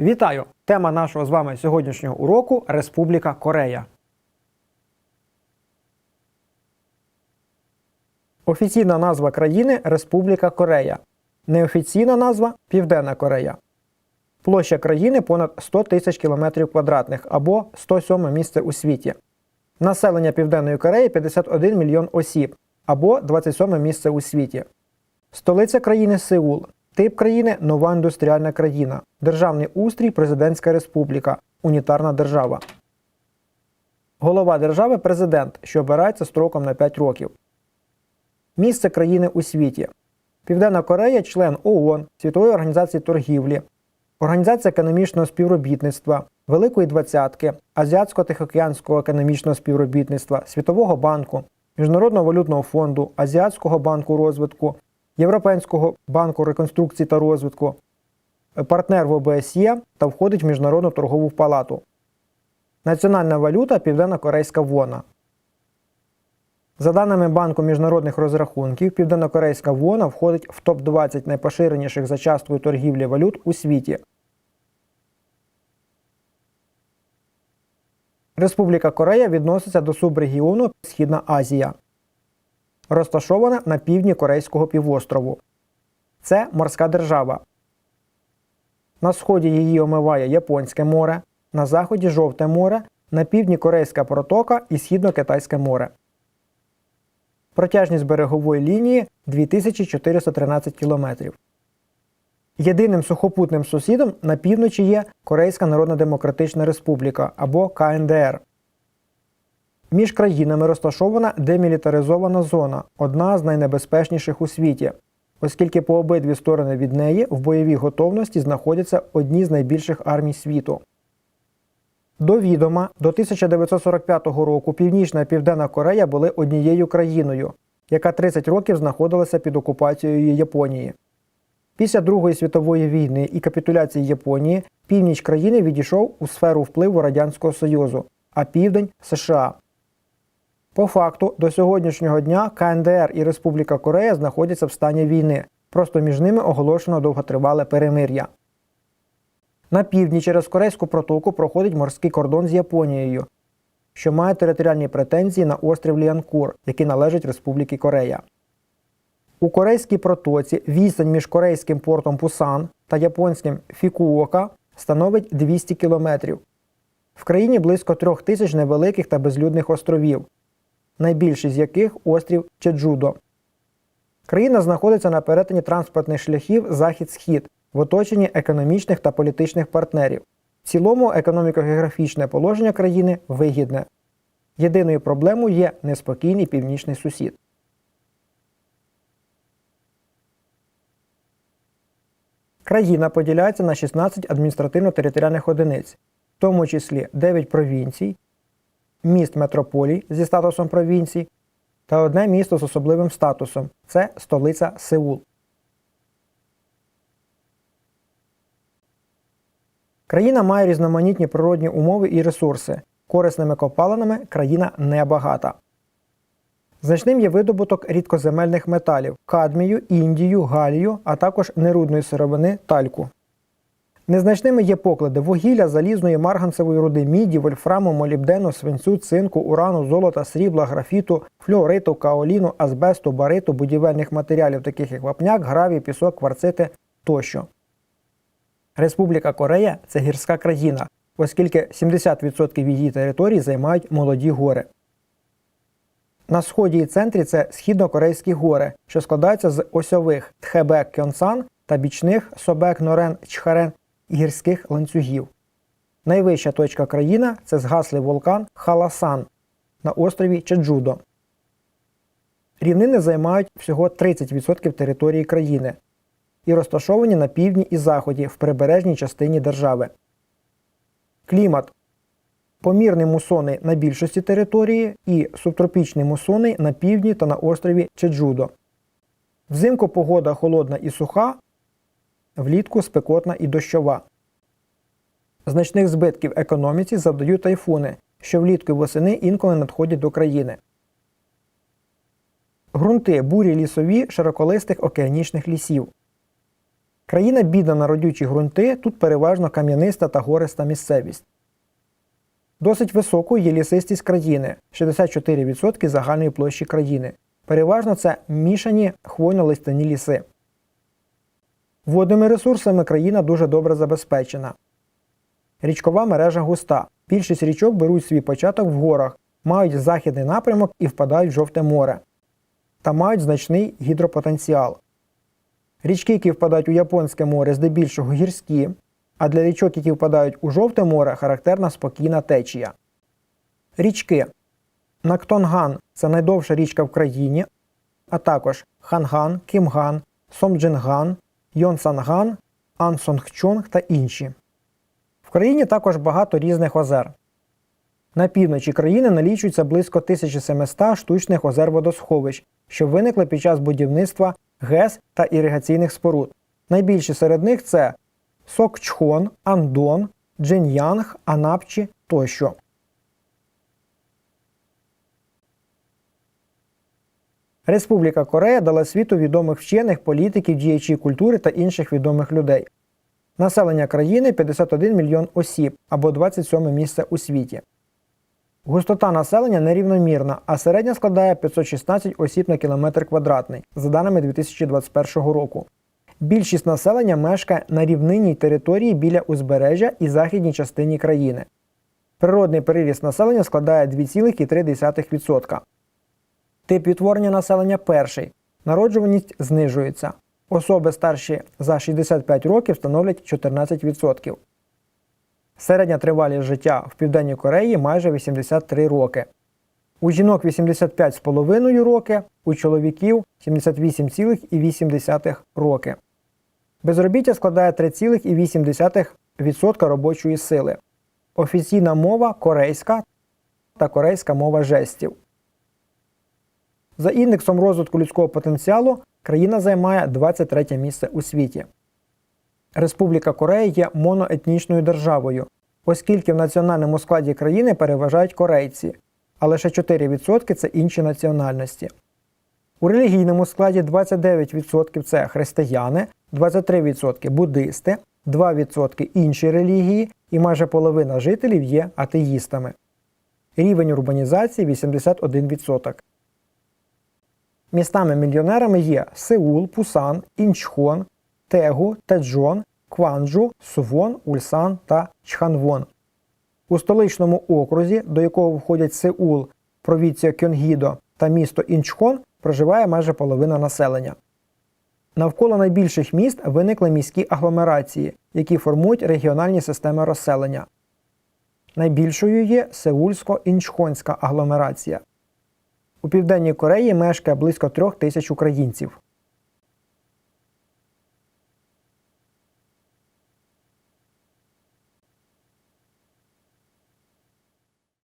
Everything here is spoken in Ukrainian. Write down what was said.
Вітаю! Тема нашого з вами сьогоднішнього уроку Республіка Корея. Офіційна назва країни Республіка Корея. Неофіційна назва Південна Корея. Площа країни понад 100 тисяч кілометрів квадратних або 107 місце у світі. Населення Південної Кореї 51 мільйон осіб або 27 місце у світі. Столиця країни Сеул. Тип країни нова індустріальна країна. Державний устрій Президентська республіка. Унітарна держава. Голова держави президент, що обирається строком на 5 років. Місце країни у світі. Південна Корея член ООН, Світової організації торгівлі, Організація економічного співробітництва, Великої Двадцятки, Азіатсько-Тихоокеанського економічного співробітництва, Світового банку, Міжнародного валютного фонду, Азіатського банку розвитку, Європейського банку реконструкції та розвитку, партнер в ОБСЄ та входить в Міжнародну торгову палату. Національна валюта Південно-Корейська вона. За даними Банку міжнародних розрахунків, Південно-Корейська вона входить в топ-20 найпоширеніших за часткою торгівлі валют у світі. Республіка Корея відноситься до субрегіону Східна Азія. Розташована на півдні Корейського півострову. Це морська держава. На сході її омиває Японське море, на заході Жовте море, на півдні Корейська протока і Східно-Китайське море. Протяжність берегової лінії 2413 км. Єдиним сухопутним сусідом на півночі є Корейська Народна Демократична Республіка або КНДР. Між країнами розташована демілітаризована зона, одна з найнебезпечніших у світі, оскільки по обидві сторони від неї в бойовій готовності знаходяться одні з найбільших армій світу. До відома, до 1945 року Північна і Південна Корея були однією країною, яка 30 років знаходилася під окупацією Японії. Після Другої світової війни і капітуляції Японії північ країни відійшов у сферу впливу Радянського Союзу, а південь США. По факту, до сьогоднішнього дня КНДР і Республіка Корея знаходяться в стані війни, просто між ними оголошено довготривале перемир'я. На півдні через Корейську протоку проходить морський кордон з Японією, що має територіальні претензії на острів Ліанкур, який належить Республіці Корея. У Корейській протоці відстань між корейським портом Пусан та японським Фікуока становить 200 кілометрів. В країні близько трьох тисяч невеликих та безлюдних островів, найбільший з яких острів Чеджудо. Країна знаходиться на перетині транспортних шляхів захід-схід в оточенні економічних та політичних партнерів. В цілому економіко-географічне положення країни вигідне. Єдиною проблемою є неспокійний північний сусід. Країна поділяється на 16 адміністративно-територіальних одиниць, в тому числі 9 провінцій, міст метрополій зі статусом провінцій та одне місто з особливим статусом це столиця Сеул. Країна має різноманітні природні умови і ресурси. Корисними копалинами країна небагата. Значним є видобуток рідкоземельних металів кадмію, індію, галію, а також нерудної сировини тальку. Незначними є поклади вугілля, залізної, марганцевої руди, міді, вольфраму, молібдену, свинцю, цинку, урану, золота, срібла, графіту, флюориту, каоліну, азбесту, бариту, будівельних матеріалів, таких як вапняк, гравій, пісок, кварцити тощо. Республіка Корея це гірська країна, оскільки 70% її території займають молоді гори. На сході і центрі це східно-корейські гори, що складаються з осьових Тхебек Кьонсан та бічних Собек Норен Чхарен гірських ланцюгів. Найвища точка країни це згаслий вулкан Халасан на острові Чеджудо. Рівнини займають всього 30% території країни і розташовані на півдні і заході в прибережній частині держави. Клімат помірний мусонний на більшості території і субтропічний мусонний на півдні та на острові Чеджудо. Взимку погода холодна і суха, влітку спекотна і дощова. Значних збитків економіці завдають тайфуни, що влітку і восени інколи надходять до країни. Грунти бурі лісові широколистих океанічних лісів. Країна бідна на родючі ґрунти, тут переважно кам'яниста та гориста місцевість. Досить високою є лісистість країни 64% загальної площі країни. Переважно це мішані хвойно-листяні ліси. Водними ресурсами країна дуже добре забезпечена. Річкова мережа густа. Більшість річок беруть свій початок в горах, мають західний напрямок і впадають в жовте море та мають значний гідропотенціал. Річки, які впадають у Японське море, здебільшого гірські, а для річок, які впадають у жовте море, характерна спокійна течія. Річки Нактонган це найдовша річка в країні, а також Ханган, Кімган, Сомджинган, Йонсанган, Ансонгчонг та інші. В країні також багато різних озер. На півночі країни налічується близько 1700 штучних озер водосховищ, що виникли під час будівництва ГЕС та іригаційних споруд. Найбільші серед них це Сокчхон, Андон, Джин'янг, Анапчі тощо. Республіка Корея дала світу відомих вчених, політиків, діячів культури та інших відомих людей. Населення країни 51 мільйон осіб або 27 місце у світі. Густота населення нерівномірна, а середня складає 516 осіб на кілометр квадратний, за даними 2021 року. Більшість населення мешкає на рівнинній території біля узбережжя і західній частині країни. Природний переріст населення складає 2,3%. Тип відтворення населення перший. Народжуваність знижується. Особи старші за 65 років становлять 14%. Середня тривалість життя в Південній Кореї майже 83 роки. У жінок 85,5 роки, у чоловіків 78,8 роки. Безробіття складає 3,8% робочої сили. Офіційна мова корейська та корейська мова жестів. За індексом розвитку людського потенціалу країна займає 23 місце у світі. Республіка Корея є моноетнічною державою, оскільки в національному складі країни переважають корейці, а лише 4% це інші національності. У релігійному складі 29% це християни, 23% буддисти, 2% інші релігії і майже половина жителів є атеїстами. Рівень урбанізації 81%. Містами-мільйонерами є Сеул, Пусан, Інчхон, Тегу, Теджон, Кванджу, Сувон, Ульсан та Чханвон. У столичному окрузі, до якого входять Сеул, провінція Кьонгідо та місто Інчхон, проживає майже половина населення. Навколо найбільших міст виникли міські агломерації, які формують регіональні системи розселення. Найбільшою є Сеульсько-Інчхонська агломерація. У Південній Кореї мешкає близько трьох тисяч українців.